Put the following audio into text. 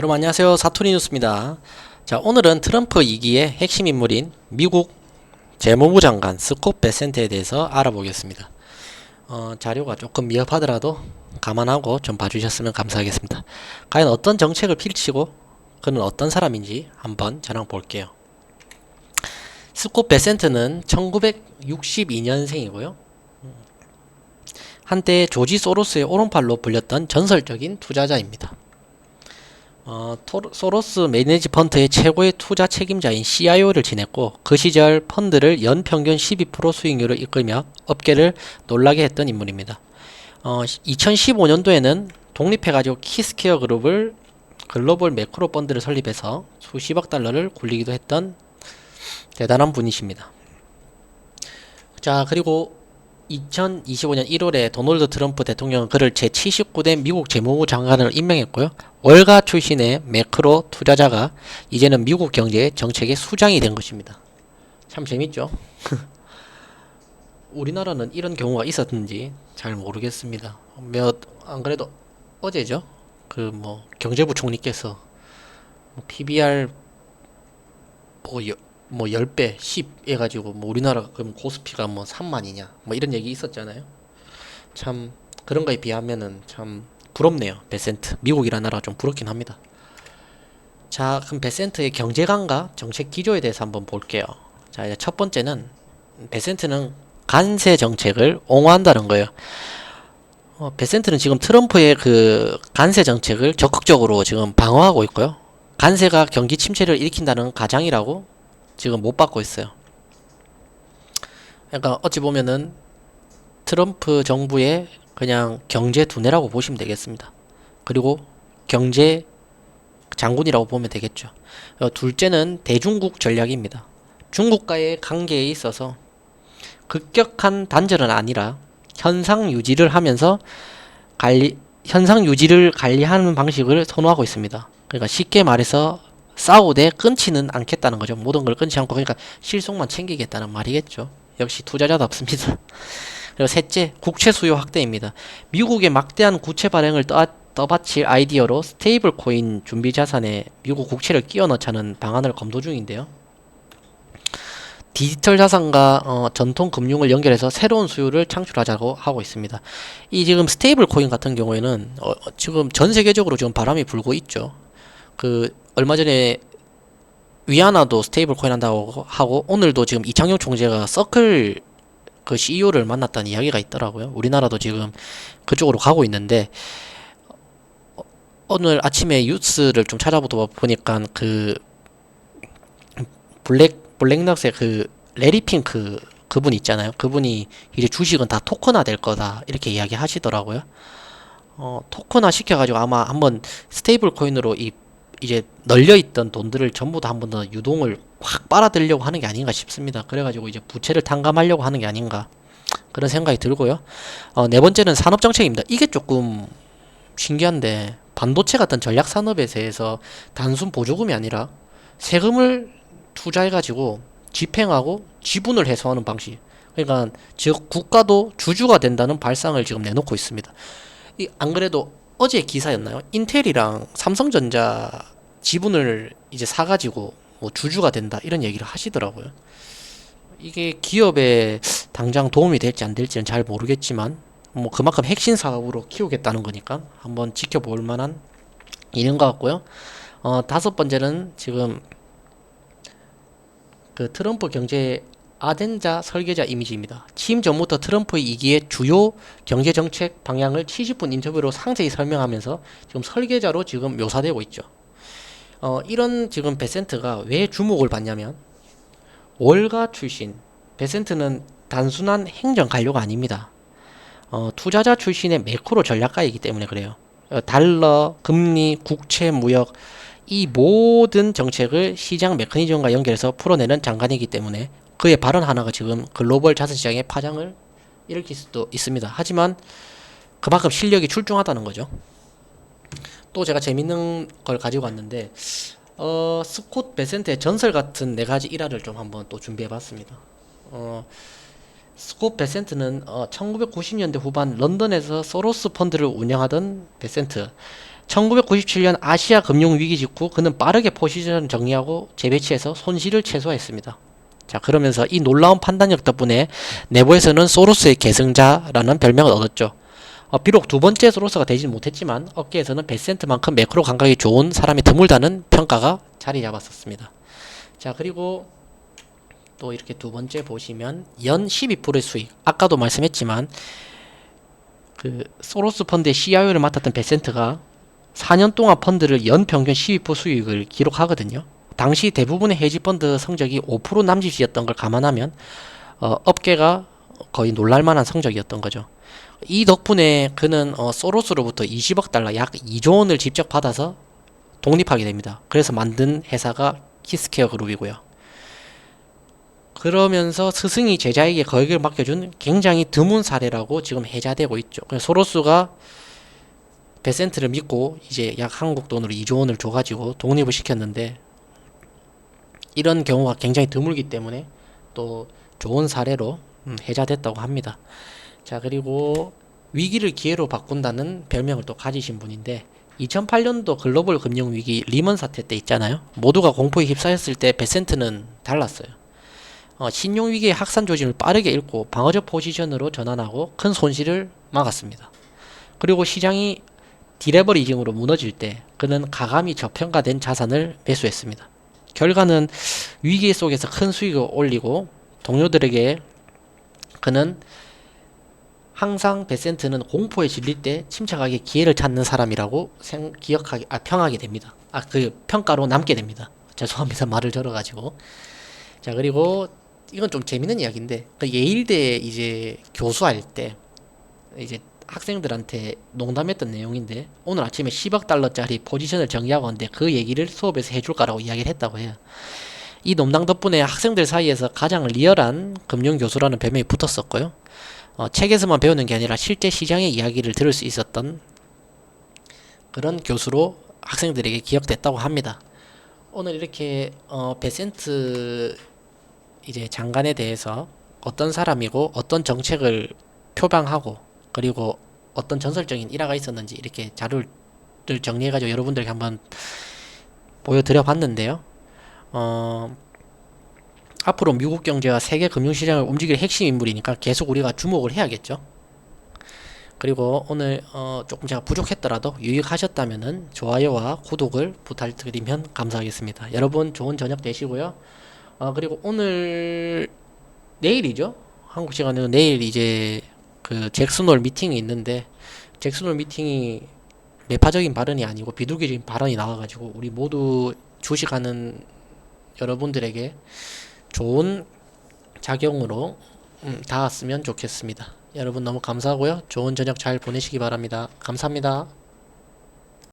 여러분 안녕하세요. 사투리 뉴스입니다. 자 오늘은 트럼프 2기의 핵심 인물인 미국 재무부 장관 스콧 베센트에 대해서 알아보겠습니다. 어, 자료가 조금 미흡하더라도 감안하고 좀 봐주셨으면 감사하겠습니다. 과연 어떤 정책을 펼치고 그는 어떤 사람인지 한번 저랑 볼게요. 스콧 베센트는 1962년생이고요. 한때 조지 소로스의 오른팔로 불렸던 전설적인 투자자입니다 어, 토- 소로스 매니지 펀드의 최고의 투자 책임자인 CIO를 지냈고 그 시절 펀드를 연평균 12% 수익률을 이끌며 업계를 놀라게 했던 인물입니다. 어, 2015년도에는 독립해가지고 키스케어 그룹을 글로벌 매크로 펀드를 설립해서 수십억 달러를 굴리기도 했던 대단한 분이십니다. 자 그리고 2025년 1월에 도널드 트럼프 대통령은 그를 제79대 미국 재무부 장관을 임명했고요. 월가 출신의 매크로 투자자가 이제는 미국 경제의 정책의 수장이 된 것입니다. 참 재밌죠? 우리나라는 이런 경우가 있었는지 잘 모르겠습니다. 몇, 안 그래도 어제죠? 그 뭐 경제부 총리께서 뭐 PBR 뭐, 여, 뭐 10배, 10 해가지고 뭐 우리나라 그럼 고스피가 뭐 3만이냐 뭐 이런 얘기 있었잖아요. 참 그런 거에 비하면은 참 부럽네요. 베센트. 미국이라는 나라가 좀 부럽긴 합니다. 자, 그럼 베센트의 경제관과 정책 기조에 대해서 한번 볼게요. 자, 이제 첫 번째는 베센트는 관세 정책을 옹호한다는 거예요. 어, 베센트는 지금 트럼프의 그 관세 정책을 적극적으로 지금 방어하고 있고요. 관세가 경기 침체를 일으킨다는 가장이라고 지금 못 받고 있어요. 그러니까 어찌 보면은 트럼프 정부의 그냥 경제 두뇌라고 보시면 되겠습니다. 그리고 경제 장군이라고 보면 되겠죠. 어, 둘째는 대중국 전략입니다. 중국과의 관계에 있어서 급격한 단절은 아니라 현상 유지를 하면서 관리 현상 유지를 관리하는 방식을 선호하고 있습니다. 그러니까 쉽게 말해서 싸우되 끊지는 않겠다는 거죠. 모든 걸 끊지 않고 그러니까 실속만 챙기겠다는 말이겠죠. 역시 투자자답습니다. 그리고 셋째, 국채 수요 확대입니다. 미국의 막대한 구체 발행을 떠, 떠받칠 아이디어로 스테이블 코인 준비 자산에 미국 국채를 끼워 넣자는 방안을 검토 중인데요. 디지털 자산과 어, 전통 금융을 연결해서 새로운 수요를 창출하자고 하고 있습니다. 이 지금 스테이블 코인 같은 경우에는 어, 어, 지금 전 세계적으로 지금 바람이 불고 있죠. 그 얼마 전에 위아나도 스테이블 코인 한다고 하고 오늘도 지금 이창용 총재가 서클 그 CEO를 만났다는 이야기가 있더라고요. 우리나라도 지금 그쪽으로 가고 있는데 어, 오늘 아침에 뉴스를 좀 찾아보다 보니까 그 블랙 블랙락스의 그 레리 핑크 그분 있잖아요. 그분이 이제 주식은 다 토큰화 될 거다 이렇게 이야기 하시더라고요. 어, 토큰화 시켜가지고 아마 한번 스테이블 코인으로 이 이제 널려 있던 돈들을 전부 다 한 번 더 유동을 확 빨아들려고 하는 게 아닌가 싶습니다. 그래가지고 이제 부채를 탕감하려고 하는 게 아닌가 그런 생각이 들고요. 어, 네 번째는 산업 정책입니다. 이게 조금 신기한데 반도체 같은 전략 산업에 대해서 단순 보조금이 아니라 세금을 투자해가지고 집행하고 지분을 해소하는 방식. 그러니까 즉 국가도 주주가 된다는 발상을 지금 내놓고 있습니다. 이 안 그래도 어제 기사였나요? 인텔이랑 삼성전자 지분을 이제 사가지고 뭐 주주가 된다 이런 얘기를 하시더라고요. 이게 기업에 당장 도움이 될지 안 될지는 잘 모르겠지만 뭐 그만큼 핵심 사업으로 키우겠다는 거니까 한번 지켜볼 만한 일인 것 같고요. 어, 다섯 번째는 지금 그 트럼프 경제 아덴자 설계자 이미지입니다. 취임 전부터 트럼프의 이기의 주요 경제 정책 방향을 70분 인터뷰로 상세히 설명하면서 지금 설계자로 지금 묘사되고 있죠. 어, 이런 지금 베센트가 왜 주목을 받냐면 월가 출신 베센트는 단순한 행정 관료가 아닙니다. 어, 투자자 출신의 매크로 전략가이기 때문에 그래요. 어, 달러, 금리, 국채, 무역 이 모든 정책을 시장 메커니즘과 연결해서 풀어내는 장관이기 때문에 그의 발언 하나가 지금 글로벌 자산 시장의 파장을 일으킬 수도 있습니다. 하지만 그만큼 실력이 출중하다는 거죠. 또 제가 재밌는 걸 가지고 왔는데 어, 스콧 베센트의 전설 같은 네 가지 일화를 좀 한번 또 준비해봤습니다. 어, 스콧 베센트는 어, 1990년대 후반 런던에서 소로스 펀드를 운영하던 베센트. 1997년 아시아 금융 위기 직후 그는 빠르게 포지션을 정리하고 재배치해서 손실을 최소화했습니다. 자, 그러면서 이 놀라운 판단력 덕분에 내부에서는 소로스의 계승자라는 별명을 얻었죠. 어, 비록 두 번째 소로스가 되지는 못했지만 업계에서는 베센트만큼 매크로 감각이 좋은 사람이 드물다는 평가가 자리 잡았었습니다. 자, 그리고 또 이렇게 두 번째 보시면 연 12%의 수익. 아까도 말씀했지만 그 소로스 펀드의 CIO를 맡았던 베센트가 4년 동안 펀드를 연 평균 12% 수익을 기록하거든요. 당시 대부분의 헤지 펀드 성적이 5% 남짓이었던 걸 감안하면 어, 업계가 거의 놀랄만한 성적이었던 거죠. 이 덕분에 그는 어, 소로스로부터 20억 달러 약 2조 원을 직접 받아서 독립하게 됩니다. 그래서 만든 회사가 키스케어 그룹이고요. 그러면서 스승이 제자에게 거액을 맡겨준 굉장히 드문 사례라고 지금 해자되고 있죠. 소로스가 베센트를 믿고 이제 약 한국 돈으로 2조 원을 줘가지고 독립을 시켰는데 이런 경우가 굉장히 드물기 때문에 또 좋은 사례로 음, 해자됐다고 합니다. 자 그리고 위기를 기회로 바꾼다는 별명을 또 가지신 분인데 2008년도 글로벌 금융 위기 리먼 사태 때 있잖아요. 모두가 공포에 휩싸였을 때 베센트는 달랐어요. 어, 신용 위기의 확산 조짐을 빠르게 읽고 방어적 포지션으로 전환하고 큰 손실을 막았습니다. 그리고 시장이 디레버리징으로 무너질 때 그는 가감히 저평가된 자산을 매수했습니다. 결과는 위기 속에서 큰 수익을 올리고 동료들에게 그는 항상 베센트는 공포에 질릴 때 침착하게 기회를 찾는 사람이라고 생, 기억하게 아, 평하게 됩니다. 아 그 평가로 남게 됩니다. 죄송합니다 말을 절어가지고 자 그리고 이건 좀 재밌는 이야기인데 그 예일대 이제 교수할 때 이제 학생들한테 농담했던 내용인데 오늘 아침에 10억 달러짜리 포지션을 정리하고 왔는데 그 얘기를 수업에서 해줄 거라고 이야기를 했다고 해요. 이 농담 덕분에 학생들 사이에서 가장 리얼한 금융 교수라는 별명이 붙었었고요. 어, 책에서만 배우는 게 아니라 실제 시장의 이야기를 들을 수 있었던 그런 교수로 학생들에게 기억됐다고 합니다. 오늘 이렇게 어, 베센트 이제 장관에 대해서 어떤 사람이고 어떤 정책을 표방하고 그리고 어떤 전설적인 일화가 있었는지 이렇게 자료를 정리해가지고 여러분들께 한번 보여드려 봤는데요. 어, 앞으로 미국 경제와 세계 금융시장을 움직일 핵심 인물이니까 계속 우리가 주목을 해야겠죠. 그리고 오늘 어, 조금 제가 부족했더라도 유익하셨다면 좋아요와 구독을 부탁드리면 감사하겠습니다. 여러분 좋은 저녁 되시고요. 어, 그리고 오늘 내일이죠. 한국 시간으로 내일 이제 그 잭슨홀 미팅이 있는데 잭슨홀 미팅이 매파적인 발언이 아니고 비둘기적인 발언이 나와가지고 우리 모두 주식하는 여러분들에게 좋은 작용으로 음, 닿았으면 좋겠습니다. 여러분 너무 감사하고요. 좋은 저녁 잘 보내시기 바랍니다. 감사합니다.